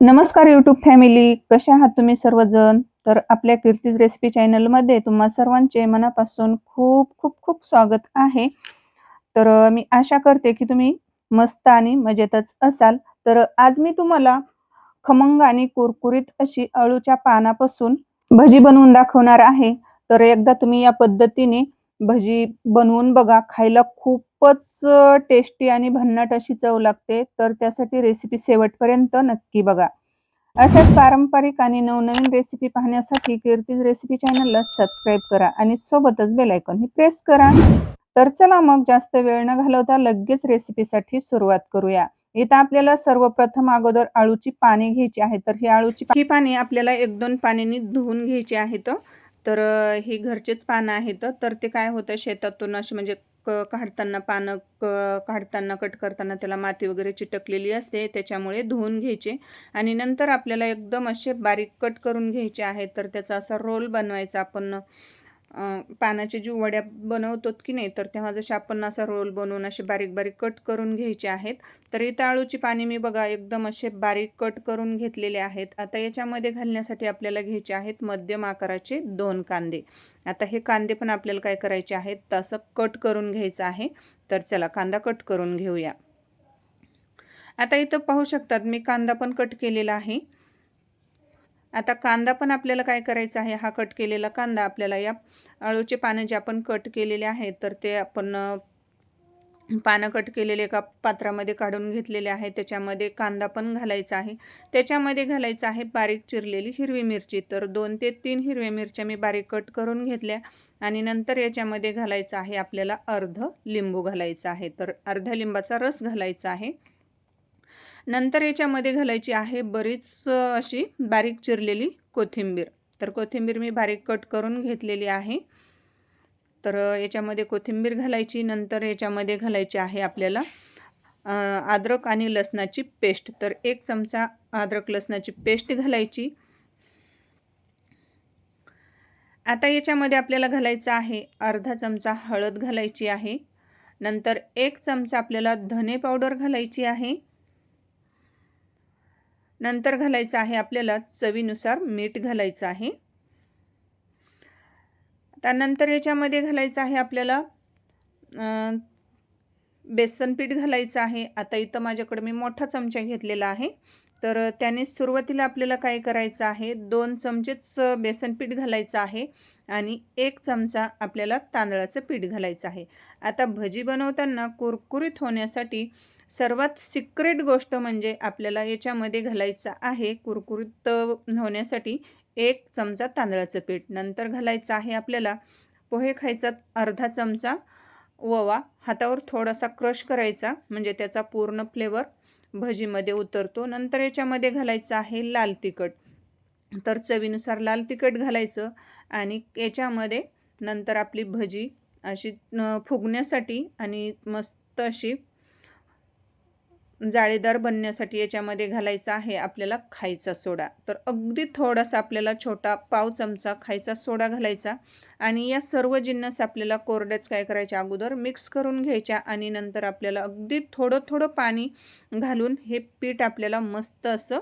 नमस्कार YouTube family कशा आहात तुम्ही सर्वजण? तर आपल्या कीर्तीज रेसिपी चॅनलमध्ये तुम्हा सर्वांचे मनापासून खूप खूप खूप स्वागत आहे. तर मी आशा करते की तुम्ही मस्त आणि मजेतच असाल. तर आज मी तुम्हाला खमंग आणि कुरकुरीत अशी अळूच्या पानापासून भजी बनवून दाखवणार आहे. तर एकदा तुम्ही या पद्धतीने भजी बनवून बघा. खायला खूप खूपच टेस्टी आणि भन्नाट अशी चव लागते. तर त्यासाठी रेसिपी शेवटपर्यंत नक्की बघा. अशाच पारंपरिक आणि नवनवीन रेसिपी पाहण्यासाठी कीर्तीज रेसिपी चॅनलला सबस्क्राईब करा आणि सोबतच बेल ही प्रेस करा. तर चला मग जास्त वेळ न घालवता लगेच रेसिपीसाठी सुरुवात करूया. इथं आपल्याला सर्वप्रथम अगोदर आळूची पाने घ्यायची आहेत. तर ही आळूची ही पाने आपल्याला एक दोन पाण्याने धुवून घ्यायची आहेत. तर हे ही घरचेच पानं आहेत तर ते काय होतं शेतातून असे म्हणजे क काढताना पानं क काढताना कट करताना त्याला माती वगैरे चिटकलेली असते त्याच्यामुळे धुवून घ्यायचे. आणि नंतर आपल्याला एकदम असे बारीक कट करून घ्यायचे आहे तर त्याचा असा रोल बनवायचा आपण पानाचे जी वड्या बनवतो की नाही तर तेव्हा जसे आपण असा रोल बनवून असे बारीक बारीक कट करून घ्यायचे आहेत. तर इथं आळूची पाने मी बघा एकदम असे बारीक कट करून घेतलेले आहेत. आता याच्यामध्ये घालण्यासाठी आपल्याला घ्यायचे आहेत मध्यम आकाराचे दोन कांदे. आता हे कांदे पण आपल्याला काय करायचे आहेत तसं कट करून घ्यायचं आहे. तर चला कांदा कट करून घेऊया. आता इथं पाहू शकतात मी कांदा पण कट केलेला आहे. आता कांदा पण आपल्याला काय करायचा आहे? हा कट केलेला कांदा आपल्याला या अळूचे पानं जे आपण कट केलेले आहेत तर ते आपण पानं कट केलेले एका पात्रामध्ये काढून घेतलेले आहे त्याच्यामध्ये कांदा पण घालायचा आहे. त्याच्यामध्ये घालायचं आहे बारीक चिरलेली हिरवी मिरची. तर दोन ते तीन हिरव्या मिरच्या मी बारीक कट करून घेतल्या आणि नंतर याच्यामध्ये घालायचं आहे आपल्याला अर्ध लिंबू घालायचं आहे. तर अर्ध्या लिंबाचा रस घालायचा आहे. नंतर याच्यामध्ये घालायची आहे बरीच अशी बारीक चिरलेली कोथिंबीर. तर कोथिंबीर मी बारीक कट करून घेतलेली आहे. तर याच्यामध्ये कोथिंबीर घालायची नंतर याच्यामध्ये घालायची आहे आपल्याला अद्रक आणि लसणाची पेस्ट. तर एक चमचा अद्रक लसणाची पेस्ट घालायची. आता याच्यामध्ये आपल्याला घालायचं आहे अर्धा चमचा हळद घालायची आहे. नंतर एक चमचा आपल्याला धने पावडर घालायची आहे. नंतर घालायचं आहे आपल्याला चवीनुसार मीठ घालायचं आहे. त्यानंतर याच्यामध्ये घालायचं आहे आपल्याला बेसन पीठ घालायचं आहे. आता इथं माझ्याकडे मी मोठा चमचा घेतलेला आहे. तर त्याने सुरुवातीला आपल्याला काय करायचं आहे दोन चमचेच बेसन पीठ घालायचं आहे आणि एक चमचा आपल्याला तांदळाचं पीठ घालायचं आहे. आता भजी बनवताना कुरकुरीत होण्यासाठी सर्वात सिक्रेट गोष्ट म्हणजे आपल्याला याच्यामध्ये घालायचं आहे कुरकुरीत होण्यासाठी एक चमचा तांदळाचं पीठ. नंतर घालायचं आहे आपल्याला पोहे खायचा अर्धा चमचा ओवा. हातावर थोडासा क्रश करायचा म्हणजे त्याचा पूर्ण फ्लेवर भजीमध्ये उतरतो. नंतर याच्यामध्ये घालायचं आहे लाल तिखट. तर चवीनुसार लाल तिखट घालायचं आणि याच्यामध्ये नंतर आपली भजी अशी फुगण्यासाठी आणि मस्त अशी जाळीदार बनण्यासाठी याच्यामध्ये घालायचा आहे आपल्याला खायचा सोडा. तर अगदी थोडासा आपल्याला छोटा पाव चमचा खायचा सोडा घालायचा आणि या सर्व जिन्नस आपल्याला कोरड्याच काय करायच्या अगोदर मिक्स करून घ्यायच्या आणि नंतर आपल्याला अगदी थोडं थोडं पाणी घालून हे पीठ आपल्याला मस्त असं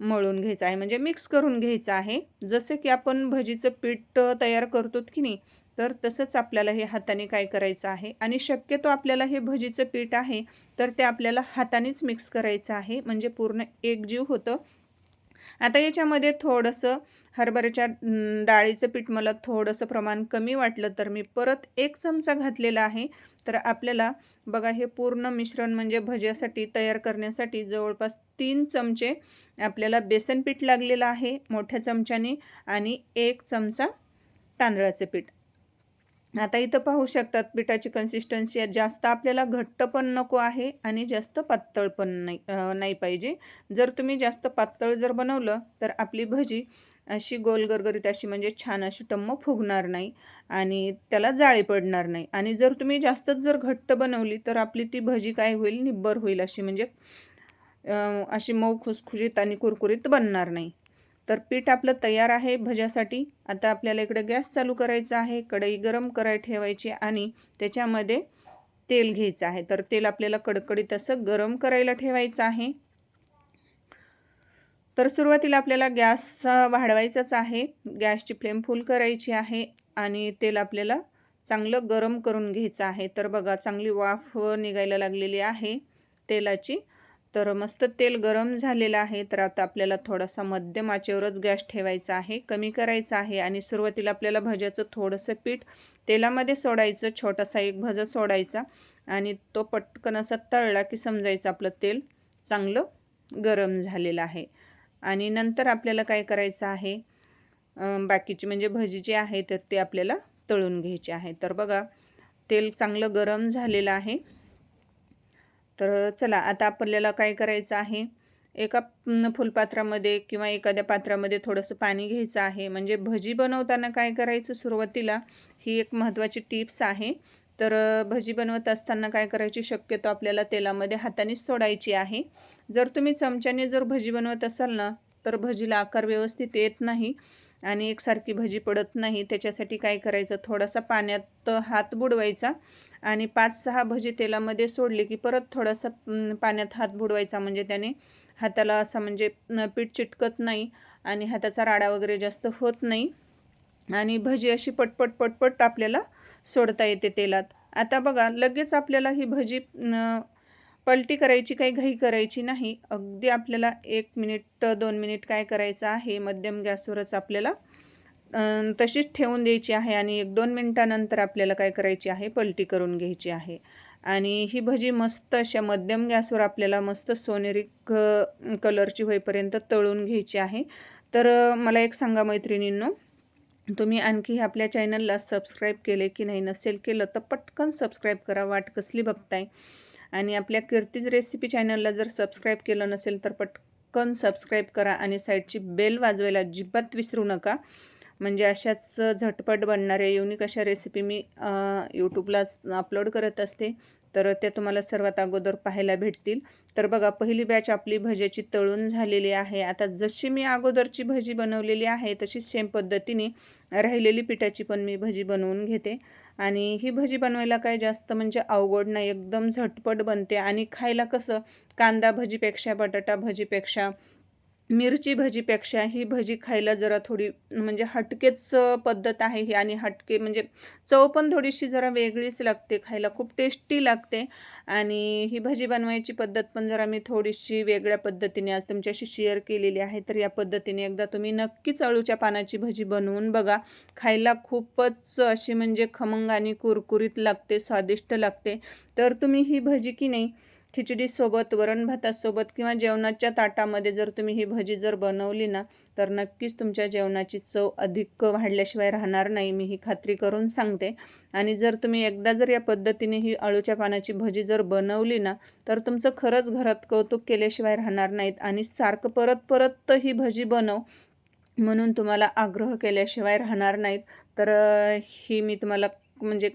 मळून घ्यायचं आहे. म्हणजे मिक्स करून घ्यायचं आहे. जसं की आपण भजीचं पीठ तयार करतो की नाही तर तसंच आपल्याला हे हाताने काय करायचं आहे? आणि शक्यतो आपल्याला हे भजीचं पीठ आहे तर ते आपल्याला हातानेच मिक्स करायचं आहे. म्हणजे पूर्ण एकजीव होतं. आता याच्यामध्ये थोडंसं हरभऱ्याच्या डाळीचं पीठ मला थोडंसं प्रमाण कमी वाटलं तर मी परत एक चमचा घातलेला आहे. तर आपल्याला बघा हे पूर्ण मिश्रण म्हणजे भज्यासाठी तयार करण्यासाठी जवळपास तीन चमचे आपल्याला बेसन पीठ लागलेलं आहे मोठ्या चमच्याने आणि एक चमचा तांदळाचं पीठ. आता इथं पाहू शकतात पिठाची कन्सिस्टन्सी जास्त आपल्याला घट्ट पण नको आहे आणि जास्त पातळ पण नाही नाही पाहिजे. जर तुम्ही जास्त पातळ जर बनवलं तर आपली भजी अशी गोल गरगरीत अशी म्हणजे छान अशी टम्म फुगणार नाही आणि त्याला जाळी पडणार नाही. आणि जर तुम्ही जास्तच जर घट्ट बनवली तर आपली ती भजी काय होईल? निब्बर होईल अशी म्हणजे अशी मऊ खुसखुशीत आणि कुरकुरीत बनणार नाही. तर पीठ आपलं तयार आहे भज्यासाठी. आता आपल्याला इकडे गॅस चालू करायचा आहे. कढई गरम कराय ठेवायची आणि त्याच्यामध्ये तेल घ्यायचं आहे. तर तेल आपल्याला कडकडीत असं गरम करायला ठेवायचं आहे. तर सुरुवातीला आपल्याला गॅस वाढवायचाच आहे. गॅसची फ्लेम फुल करायची आहे आणि तेल आपल्याला चांगलं गरम करून घ्यायचं आहे. तर बघा चांगली वाफ निघायला लागलेली आहे. तेलाची तर मस्त तेल गरम झालेलं आहे. तर आता आपल्याला थोडासा मध्यम आचेवरच गॅस ठेवायचा आहे. कमी करायचा आहे आणि सुरुवातीला आपल्याला भज्याचं थोडंसं पीठ तेलामध्ये सोडायचं छोटासा एक भजा सोडायचा आणि तो पटकन असा तळला की समजायचं आपलं तेल चांगलं गरम झालेलं आहे. आणि नंतर आपल्याला काय करायचं आहे? बाकीची म्हणजे भजी जी आहे तर ते आपल्याला तळून घ्यायचे आहे. तर बघा तेल चांगलं गरम झालेलं आहे. तर चला आता आपल्याला काय करायचं आहे? एका फुलपात्रामध्ये किंवा एखाद्या पात्रामध्ये थोडंसं पाणी घ्यायचं आहे. म्हणजे भजी बनवताना काय करायचं सुरुवातीला? ही एक महत्त्वाची टिप्स आहे. तर भजी बनवत असताना काय करायची शक्यतो आपल्याला तेलामध्ये हातानेच सोडायची आहे. जर तुम्ही चमच्याने जर भजी बनवत असाल ना तर भजीला आकार व्यवस्थित येत नाही आणि एकसारखी भजी पडत नाही. त्याच्यासाठी काय करायचं? थोडासा पाण्यात हात बुडवायचा. आणि पाच सहा भजी तेलामध्ये सोडले की परत थोडासा पाण्यात हात बुडवायचा. म्हणजे त्याने हाताला असं म्हणजे पीठ चिटकत नाही आणि हाताचा राडा वगैरे जास्त होत नाही. आणि भजी अशी पटपट पटपट आपल्याला सोडता येते तेलात. आता बघा लगेच आपल्याला ही भजी पलटी करायची काही घाई करायची नाही. अगदी आपल्याला एक मिनिट दोन मिनिट काय करायचं आहे मध्यम गॅसवरच आपल्याला तशीच ठेवून द्यायची आहे आणि एक दोन मिनटानंतर आपल्याला काय करायची आहे पलटी करून घ्यायची आहे. आणि ही भजी मस्त अशा मध्यम गॅसवर आपल्याला मस्त सोनेरी क कलरची होईपर्यंत तळून घ्यायची आहे. तर मला एक सांगा मैत्रिणींनो तुम्ही आणखी आपल्या चॅनलला सबस्क्राईब केले की नाही नसेल केलं तर पटकन सबस्क्राईब करा वाट कसली बघताय. आणि आपल्या कीर्तीज रेसिपी चॅनलला जर सबस्क्राईब केलं नसेल तर पटकन सबस्क्राईब करा आणि साईडची बेल वाजवायला अजिबात विसरू नका. म्हणजे अशाच झटपट बनणाऱ्या युनिक अशा रेसिपी मी यूट्यूबला अपलोड करत असते. तर त्या तुम्हाला सर्वात अगोदर पाहायला भेटतील. तर बघा पहिली बॅच आपली भज्याची तळून झालेली आहे. आता जशी मी अगोदरची भजी बनवलेली आहे तशी सेम पद्धतीने राहिलेली पिठाची पण मी भजी बनवून घेते. आणि ही भजी बनवायला काय जास्त म्हणजे अवघड नाही एकदम झटपट बनते. आणि खायला कसं कांदा भजीपेक्षा बटाटा भजीपेक्षा मिरची भजीपेक्षा ही भजी खायला जरा थोडी म्हणजे हटकेच पद्धत आहे ही आणि हटके म्हणजे चव पण थोडीशी जरा वेगळीच लागते खायला खूप टेस्टी लागते. आणि ही भजी बनवायची पद्धत पण जरा मी थोडीशी वेगळ्या पद्धतीने आज तुमच्याशी शेअर केलेली आहे. तर या पद्धतीने एकदा तुम्ही नक्कीच अळूच्या पानाची भजी बनवून बघा. खायला खूपच अशी म्हणजे खमंग आणि कुरकुरीत लागते स्वादिष्ट लागते. तर तुम्ही ही भजी की नाही खिचडीसोबत वरण भातासोबत किंवा जेवणाच्या ताटामध्ये जर तुम्ही ही भजी जर बनवली ना तर नक्कीच तुमच्या जेवणाची चव अधिक वाढल्याशिवाय राहणार नाही. मी ही खात्री करून सांगते. आणि जर तुम्ही एकदा जर या पद्धतीने ही अळूच्या पानाची भजी जर बनवली ना तर तुमचं खरंच घरात कौतुक केल्याशिवाय राहणार नाहीत. आणि सारखं परत परत ही भजी बनव म्हणून तुम्हाला आग्रह केल्याशिवाय राहणार नाहीत. तर ही मी तुम्हाला म्हणजे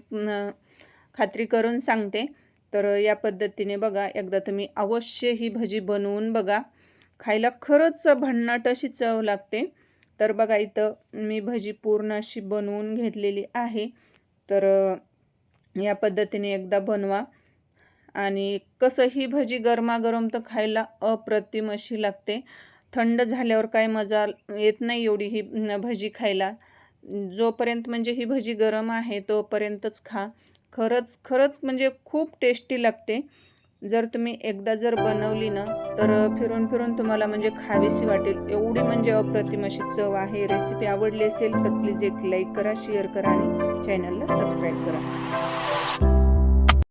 खात्री करून सांगते. तर या पद्धतीने बघा एकदा तुम्ही अवश्य ही भजी बनवून बघा. खायला खरंच भन्नाट अशी चव लागते. तर बघा इथं मी भजी पूर्ण अशी बनवून घेतलेली आहे. तर या पद्धतीने एकदा बनवा. आणि कसं ही भजी गरमागरम तर खायला अप्रतिम अशी लागते. थंड झाल्यावर काय मजा येत नाही एवढी ही भजी खायला. जोपर्यंत म्हणजे ही भजी गरम आहे तोपर्यंतच खा. खरंच खरंच म्हणजे खूप टेस्टी लागते. जर तुम्ही एकदा जर बनवली ना तर फिरून फिरून तुम्हाला म्हणजे खावीशी वाटेल. एवढी म्हणजे अप्रतिम अशी चव आहे. रेसिपी आवडली असेल तर प्लीज एक लाईक करा शेअर करा आणि चॅनलला सबस्क्राईब करा.